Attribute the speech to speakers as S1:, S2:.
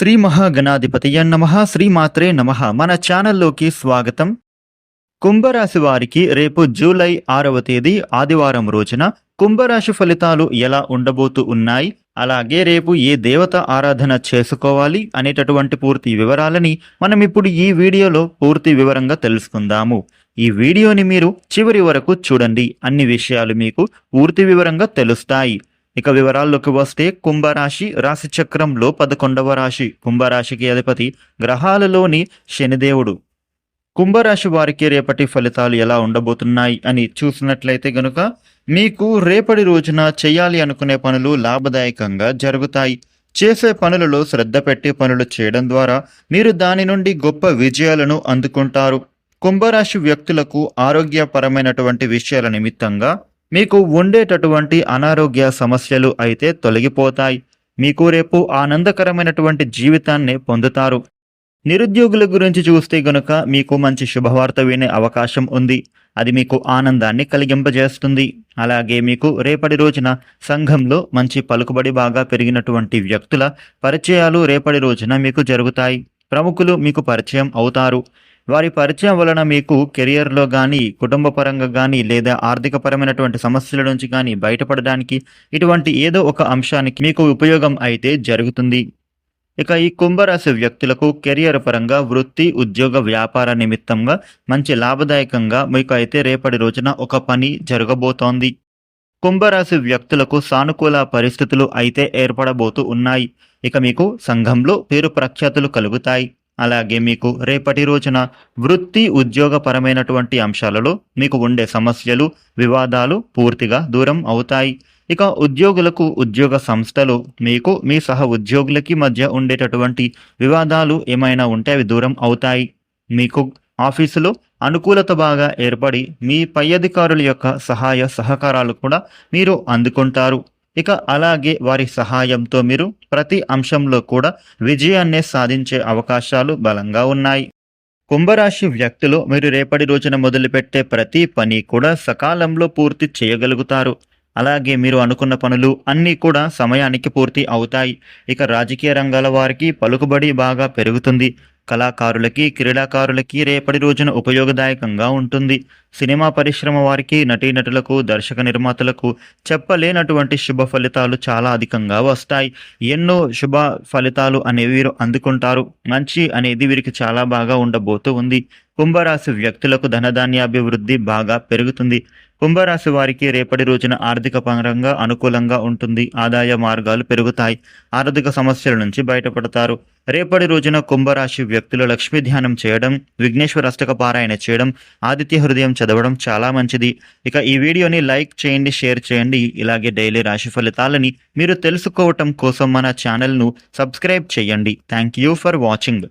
S1: శ్రీ మహాగణాధిపతియ నమ శ్రీమాత్రే నమ. మన ఛానల్లోకి స్వాగతం. కుంభరాశి వారికి రేపు జూలై ఆరవ తేదీ ఆదివారం రోజున కుంభరాశి ఫలితాలు ఎలా ఉండబోతూ ఉన్నాయి అలాగే రేపు ఏ దేవత ఆరాధన చేసుకోవాలి అనేటటువంటి పూర్తి వివరాలని మనం ఇప్పుడు ఈ వీడియోలో పూర్తి వివరంగా తెలుసుకుందాము. ఈ వీడియోని మీరు చివరి వరకు చూడండి. అన్ని విషయాలు మీకు పూర్తి వివరంగా తెలుస్తాయి. ఇక వివరాల్లోకి వస్తే కుంభరాశి రాశి చక్రంలో పదకొండవ రాశి. కుంభరాశికి అధిపతి గ్రహాలలోని శనిదేవుడు. కుంభరాశి వారికి రేపటి ఫలితాలు ఎలా ఉండబోతున్నాయి అని చూసినట్లయితే గనుక మీకు రేపటి రోజున చేయాలి అనుకునే పనులు లాభదాయకంగా జరుగుతాయి. చేసే పనులలో శ్రద్ధ పెట్టి పనులు చేయడం ద్వారా మీరు దాని నుండి గొప్ప విజయాలను అందుకుంటారు. కుంభరాశి వ్యక్తులకు ఆరోగ్యపరమైనటువంటి విషయాల నిమిత్తంగా మీకు ఉండేటటువంటి అనారోగ్య సమస్యలు అయితే తొలగిపోతాయి. మీకు రేపు ఆనందకరమైనటువంటి జీవితాన్ని పొందుతారు. నిరుద్యోగుల గురించి చూస్తే గనుక మీకు మంచి శుభవార్త వినే అవకాశం ఉంది. అది మీకు ఆనందాన్ని కలిగింపజేస్తుంది. అలాగే మీకు రేపటి రోజున సంఘంలో మంచి పలుకుబడి బాగా పెరిగినటువంటి వ్యక్తుల పరిచయాలు రేపటి రోజున మీకు జరుగుతాయి. ప్రముఖులు మీకు పరిచయం అవుతారు. వారి పరిచయం వలన మీకు కెరియర్లో కానీ కుటుంబ పరంగా కానీ లేదా ఆర్థికపరమైనటువంటి సమస్యల నుంచి కానీ బయటపడడానికి ఇటువంటి ఏదో ఒక అంశానికి మీకు ఉపయోగం అయితే జరుగుతుంది. ఇక ఈ కుంభరాశి వ్యక్తులకు కెరియర్ పరంగా వృత్తి ఉద్యోగ వ్యాపార నిమిత్తంగా మంచి లాభదాయకంగా మీకు అయితే రేపటి రోజున ఒక పని జరగబోతోంది. కుంభరాశి వ్యక్తులకు సానుకూల పరిస్థితులు అయితే ఏర్పడబోతూ ఉన్నాయి. ఇక మీకు సంఘంలో పేరు ప్రఖ్యాతులు కలుగుతాయి. అలాగే మీకు రేపటి రోజున వృత్తి ఉద్యోగపరమైనటువంటి అంశాలలో మీకు ఉండే సమస్యలు వివాదాలు పూర్తిగా దూరం అవుతాయి. ఇక ఉద్యోగులకు ఉద్యోగ సంస్థలు మీకు మీ సహ ఉద్యోగులకి మధ్య ఉండేటటువంటి వివాదాలు ఏమైనా ఉంటే అవి దూరం అవుతాయి. మీకు ఆఫీసులో అనుకూలత బాగా ఏర్పడి మీ పై అధికారుల యొక్క సహాయ సహకారాలు కూడా మీరు అందుకుంటారు. ఇక అలాగే వారి సహాయంతో మీరు ప్రతి అంశంలో కూడా విజయాన్ని సాధించే అవకాశాలు బలంగా ఉన్నాయి. కుంభరాశి వ్యక్తులు మీరు రేపటి రోజున మొదలుపెట్టే ప్రతి పని కూడా సకాలంలో పూర్తి చేయగలుగుతారు. అలాగే మీరు అనుకున్న పనులు అన్నీ కూడా సమయానికి పూర్తి అవుతాయి. ఇక రాజకీయ రంగాల వారికి పలుకుబడి బాగా పెరుగుతుంది. కళాకారులకి క్రీడాకారులకి రేపటి రోజున ఉపయోగదాయకంగా ఉంటుంది. సినిమా పరిశ్రమ వారికి నటీనటులకు దర్శక నిర్మాతలకు చెప్పలేనటువంటి శుభ ఫలితాలు చాలా అధికంగా వస్తాయి. ఎన్నో శుభ ఫలితాలు అనేవి వీరు అందుకుంటారు. మంచి అనేది వీరికి చాలా బాగా ఉండబోతూ ఉంది. కుంభరాశి వ్యక్తులకు ధనధాన్యాభివృద్ధి బాగా పెరుగుతుంది. కుంభరాశి వారికి రేపటి రోజున ఆర్థిక పరంగా అనుకూలంగా ఉంటుంది. ఆదాయ మార్గాలు పెరుగుతాయి. ఆర్థిక సమస్యల నుంచి బయటపడతారు. రేపటి రోజున కుంభరాశి వ్యక్తులు లక్ష్మీ ధ్యానం చేయడం విఘ్నేశ్వర అష్టక పారాయణ చేయడం ఆదిత్య హృదయం చదవడం చాలా మంచిది. ఇక ఈ వీడియోని లైక్ చేయండి షేర్ చేయండి. ఇలాగే డైలీ రాశి ఫలితాలని మీరు తెలుసుకోవటం కోసం మన ఛానల్ను సబ్స్క్రైబ్ చేయండి. Thank you for watching.